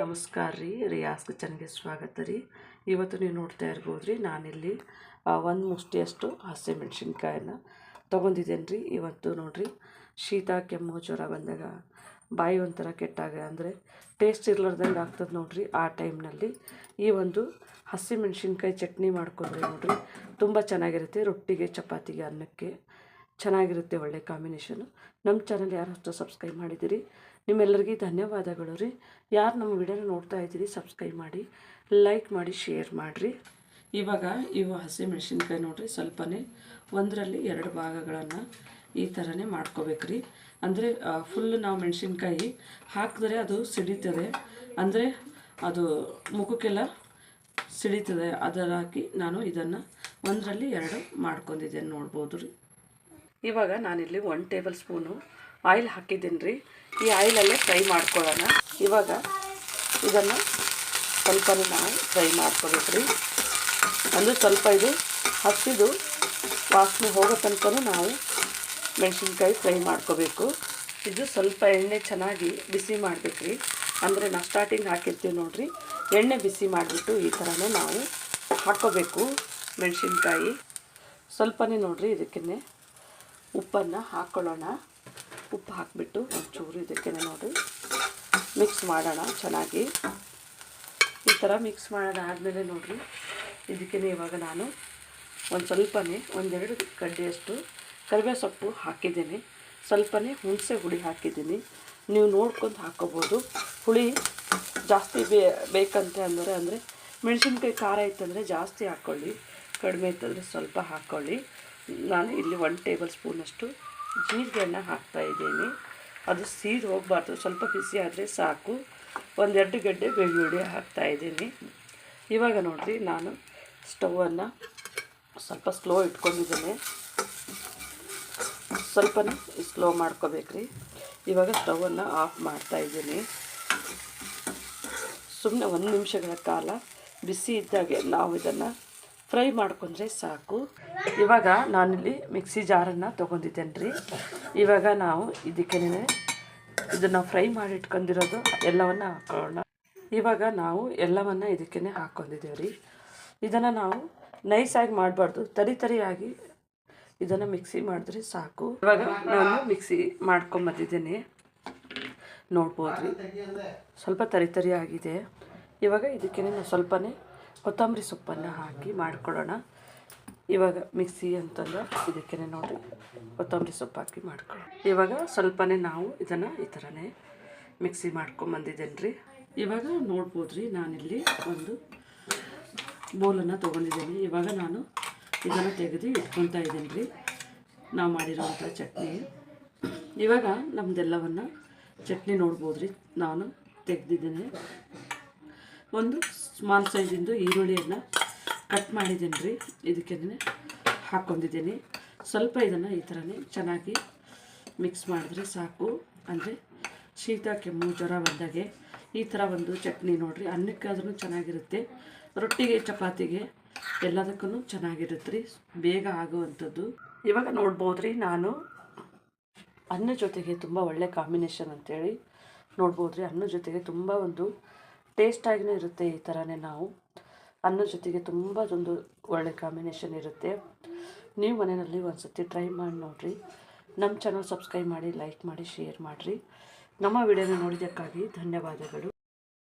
ನಮಸ್ಕಾರ ರೀ ರಿಯಾಸ್ ಕಿಚನ್ಗೆ ಸ್ವಾಗತ ರೀ. ಇವತ್ತು ನೀವು ನೋಡ್ತಾ ಇರ್ಬೋದು ರೀ ನಾನಿಲ್ಲಿ ಒಂದು ಮುಷ್ಟಿಯಷ್ಟು ಹಸಿಮೆಣ್ಸಿನ್ಕಾಯನ್ನ ತೊಗೊಂಡಿದ್ದೇನೆ ರೀ. ಇವತ್ತು ನೋಡಿರಿ, ಶೀತ, ಕೆಮ್ಮು, ಜ್ವರ ಬಂದಾಗ ಬಾಯಿ ಒಂಥರ ಕೆಟ್ಟಾಗ, ಅಂದರೆ ಟೇಸ್ಟ್ ಇರ್ಲಾರ್ದಂಗೆ ಆಗ್ತದೆ ನೋಡಿರಿ ಆ ಟೈಮ್ನಲ್ಲಿ. ಈ ಒಂದು ಹಸಿಮೆಣ್ಸಿನ್ಕಾಯಿ ಚಟ್ನಿ ಮಾಡ್ಕೊಂಡ್ರಿ ನೋಡಿರಿ, ತುಂಬ ಚೆನ್ನಾಗಿರುತ್ತೆ. ರೊಟ್ಟಿಗೆ, ಚಪಾತಿಗೆ, ಅನ್ನಕ್ಕೆ ಚೆನ್ನಾಗಿರುತ್ತೆ ಒಳ್ಳೆ ಕಾಂಬಿನೇಷನು. ನಮ್ಮ ಚಾನಲ್ ಯಾರು ಹೊಸ ಸಬ್ಸ್ಕ್ರೈಬ್ ಮಾಡಿದ್ದೀರಿ ನಿಮ್ಮೆಲ್ಲರಿಗೂ ಧನ್ಯವಾದಗಳು ರೀ. ಯಾರು ನಮ್ಮ ವಿಡಿಯೋನ ನೋಡ್ತಾ ಇದ್ದೀರಿ ಸಬ್ಸ್ಕ್ರೈಬ್ ಮಾಡಿ ಲೈಕ್ ಮಾಡಿ ಶೇರ್ ಮಾಡಿರಿ. ಇವಾಗ ಇವು ಹಸಿ ಮೆಣಸಿನ್ಕಾಯಿ ನೋಡಿರಿ, ಸ್ವಲ್ಪನೇ ಒಂದರಲ್ಲಿ ಎರಡು ಭಾಗಗಳನ್ನು ಈ ಥರನೇ ಮಾಡ್ಕೋಬೇಕ್ರಿ. ಅಂದರೆ ಫುಲ್ ನಾವು ಮೆಣಸಿನ್ಕಾಯಿ ಹಾಕಿದ್ರೆ ಅದು ಸಿಡಿತದೆ. ಅಂದರೆ, ಅದು ಮುಖಕ್ಕೆಲ್ಲ ಸಿಡಿತದೆ. ಅದರ ನಾನು ಇದನ್ನು ಒಂದರಲ್ಲಿ ಎರಡು ಮಾಡ್ಕೊಂಡಿದ್ದೇನೆ ನೋಡ್ಬೋದು ರೀ. ಇವಾಗ ನಾನಿಲ್ಲಿ ಒನ್ ಟೇಬಲ್ ಸ್ಪೂನು ಆಯಿಲ್ ಹಾಕಿದ್ದೀನಿ ರೀ ಈ ಆಯಿಲಲ್ಲೇ ಫ್ರೈ ಮಾಡ್ಕೊಳ್ಳೋಣ. ಇವಾಗ ಇದನ್ನು ಸ್ವಲ್ಪ ನಾವು ಫ್ರೈ ಮಾಡ್ಕೋಬೇಕು ರೀ ಅಂದರೆ ಸ್ವಲ್ಪ ಇದು ಹಸಿದು ವಾಸನೆ ಹೋಗೋ ತನಕ ನಾವು ಮೆಣಸಿನ್ಕಾಯಿ ಫ್ರೈ ಮಾಡ್ಕೋಬೇಕು. ಇದು ಸ್ವಲ್ಪ ಎಣ್ಣೆ ಚೆನ್ನಾಗಿ ಬಿಸಿ ಮಾಡಬೇಕು ರೀ ಅಂದರೆ ನಾವು ಸ್ಟಾರ್ಟಿಂಗ್ ಹಾಕಿರ್ತೀವಿ ನೋಡಿರಿ. ಎಣ್ಣೆ ಬಿಸಿ ಮಾಡಿಬಿಟ್ಟು ಈ ಥರನೇ ನಾವು ಹಾಕ್ಕೋಬೇಕು ಮೆಣಸಿನ್ಕಾಯಿ. ಸ್ವಲ್ಪನೇ ನೋಡಿರಿ ಇದಕ್ಕೇ ಉಪ್ಪನ್ನು ಹಾಕ್ಕೊಳ್ಳೋಣ ಉಪ್ಪು ಹಾಕಿಬಿಟ್ಟು ಒಂಚೂರು ಇದಕ್ಕೆ ನೋಡಿ. ಮಿಕ್ಸ್ ಮಾಡೋಣ ಚೆನ್ನಾಗಿ. ಈ ಥರ ಮಿಕ್ಸ್ ಮಾಡೋದಾದಮೇಲೆ ನೋಡಿರಿ. ಇದಕ್ಕೆ ಇವಾಗ ನಾನು ಒಂದು ಸ್ವಲ್ಪನೇ ಒಂದೆರಡು ಕಡ್ಡಿಯಷ್ಟು ಕರಿಬೇವು ಸೊಪ್ಪು ಹಾಕಿದ್ದೀನಿ. ಸ್ವಲ್ಪನೇ ಹುಣಸೆ ಹುಳಿ ಹಾಕಿದ್ದೀನಿ. ನೀವು ನೋಡ್ಕೊಂಡು ಹಾಕ್ಕೋಬೋದು ಹುಳಿ ಜಾಸ್ತಿ ಬೇ, ಬೇಕಂತ ಅಂದರೆ ಅಂದರೆ ಮೆಣಸಿನ್ಕಾಯಿ ಖಾರ ಇತ್ತಂದರೆ ಜಾಸ್ತಿ ಹಾಕ್ಕೊಳ್ಳಿ ಕಡಿಮೆ ಇತ್ತಂದರೆ ಸ್ವಲ್ಪ ಹಾಕ್ಕೊಳ್ಳಿ ನಾನು ಇಲ್ಲಿ ಒನ್ ಟೇಬಲ್ ಸ್ಪೂನಷ್ಟು ಜೀರಿಗೆಯನ್ನು ಹಾಕ್ತಾಯಿದ್ದೀನಿ ಅದು ಸೀದು ಹೋಗಬಾರ್ದು. ಸ್ವಲ್ಪ ಬಿಸಿ ಆದರೆ ಸಾಕು. ಒಂದೆರಡು ಗಡ್ಡೆ ಬೆಳ್ಳುಳ್ಳಿ ಹಾಕ್ತಾಯಿದ್ದೀನಿ ಇವಾಗ ನೋಡಿರಿ, ನಾನು ಸ್ಟವನ್ನು ಸ್ವಲ್ಪ ಸ್ಲೋ ಇಟ್ಕೊಂಡಿದ್ದೇನೆ. ಸ್ವಲ್ಪ ಸ್ಲೋ ಮಾಡ್ಕೋಬೇಕ್ರಿ. ಇವಾಗ ಸ್ಟವನ್ನು ಆಫ್ ಮಾಡ್ತಾಯಿದ್ದೀನಿ ಸುಮ್ಮನೆ ಒಂದು ನಿಮಿಷಗಳ ಕಾಲ ಬಿಸಿ ಇದ್ದಾಗೆ ನಾವು ಇದನ್ನು ಫ್ರೈ ಮಾಡ್ಕೊಂಡ್ರೆ ಸಾಕು. ಇವಾಗ ನಾನಿಲ್ಲಿ ಮಿಕ್ಸಿ ಜಾರನ್ನು ತೊಗೊಂಡಿದ್ದೇನೆ ರೀ ಇವಾಗ ನಾವು ಇದಕ್ಕೇನೆ ಇದನ್ನು ಫ್ರೈ ಮಾಡಿ ಇಟ್ಕೊಂಡಿರೋದು ಎಲ್ಲವನ್ನು ಹಾಕೋಣ ಇವಾಗ ನಾವು ಎಲ್ಲವನ್ನು ಇದಕ್ಕೇ ಹಾಕ್ಕೊಂಡಿದ್ದೇವೆ ರೀ ಇದನ್ನು ನಾವು ನೈಸಾಗಿ ಮಾಡಬಾರ್ದು. ತರಿ ತರಿಯಾಗಿ ಇದನ್ನು ಮಿಕ್ಸಿ ಮಾಡಿದ್ರೆ ಸಾಕು. ಇವಾಗ ನಾನು ಮಿಕ್ಸಿ ಮಾಡ್ಕೊಂಬಂದಿದ್ದೀನಿ ನೋಡ್ಬೋದು ರೀ ಸ್ವಲ್ಪ ತರಿ ತರಿ ಆಗಿದೆ ಇವಾಗ ಇದಕ್ಕೇ ನಾವು ಸ್ವಲ್ಪನೇ ಕೊತ್ತಂಬರಿ ಸೊಪ್ಪನ್ನು ಹಾಕಿ ಮಾಡ್ಕೊಳ್ಳೋಣ. ಇವಾಗ ಮಿಕ್ಸಿ ಅಂತಂದ್ರೆ ಇದಕ್ಕೇ ನೋಡಿ ಕೊತ್ತಂಬರಿ ಸೊಪ್ಪು ಹಾಕಿ ಮಾಡ್ಕೊಳ್ಳಿ ಇವಾಗ ಸ್ವಲ್ಪನೇ ನಾವು ಇದನ್ನು ಈ ಥರನೇ ಮಿಕ್ಸಿ ಮಾಡ್ಕೊಂಬಂದಿದ್ದೇನೆ ರೀ ಇವಾಗ ನೋಡ್ಬೋದು ರೀ ನಾನಿಲ್ಲಿ ಒಂದು ಬೋಲನ್ನು ತೊಗೊಂಡಿದ್ದೀನಿ. ಇವಾಗ ನಾನು ಇದನ್ನು ತೆಗೆದು ಇಟ್ಕೊತಾ ಇದ್ದೀನಿ ರೀ ನಾವು ಮಾಡಿರೋವಂಥ ಚಟ್ನಿ. ಇವಾಗ ನಮ್ಮದೆಲ್ಲವನ್ನು ಚಟ್ನಿ ನೋಡ್ಬೋದು ರೀ ನಾನು ತೆಗೆದಿದ್ದೇನೆ. ಒಂದು ಸ್ಮಾಲ್ ಸೈಜಿಂದು ಈರುಳ್ಳಿಯನ್ನು ಕಟ್ ಮಾಡಿದ್ದೀನಿ ರೀ. ಇದಕ್ಕೆ ಹಾಕ್ಕೊಂಡಿದ್ದೀನಿ. ಸ್ವಲ್ಪ ಇದನ್ನು ಈ ಥರನೇ ಚೆನ್ನಾಗಿ ಮಿಕ್ಸ್ ಮಾಡಿದ್ರೆ ಸಾಕು. ಅಂದರೆ ಶೀತ, ಕೆಮ್ಮು, ಜ್ವರ ಬಂದಾಗೆ ಈ ಥರ ಒಂದು ಚಟ್ನಿ ನೋಡಿರಿ. ಅನ್ನಕ್ಕಾದ್ರೂ ಚೆನ್ನಾಗಿರುತ್ತೆ. ರೊಟ್ಟಿಗೆ, ಚಪಾತಿಗೆ ಎಲ್ಲದಕ್ಕೂ ಚೆನ್ನಾಗಿರುತ್ತೆ ರೀ. ಬೇಗ ಆಗುವಂಥದ್ದು. ಇವಾಗ ನೋಡ್ಬೋದು ರೀ ನಾನು ಅನ್ನ ಜೊತೆಗೆ ತುಂಬ ಒಳ್ಳೆ ಕಾಂಬಿನೇಷನ್ ಅಂತೇಳಿ ನೋಡ್ಬೋದು ರೀ ಅನ್ನ ಜೊತೆಗೆ ತುಂಬ ಒಂದು ಟೇಸ್ಟಾಗಿಯೂ ಇರುತ್ತೆ ಈ ಥರನೇ ನಾವು. ಅನ್ನದ ಜೊತೆಗೆ ತುಂಬ ಒಂದು ಒಳ್ಳೆ ಕಾಂಬಿನೇಷನ್ ಇರುತ್ತೆ. ನೀವು ಮನೆಯಲ್ಲಿ ಒಂದು ಸತಿ ಟ್ರೈ ಮಾಡಿ ನೋಡಿರಿ. ನಮ್ಮ ಚಾನಲ್ ಸಬ್ಸ್ಕ್ರೈಬ್ ಮಾಡಿ ಲೈಕ್ ಮಾಡಿ ಶೇರ್ ಮಾಡಿರಿ. ನಮ್ಮ ವಿಡಿಯೋನ ನೋಡಿದ್ದಕ್ಕಾಗಿ ಧನ್ಯವಾದಗಳು.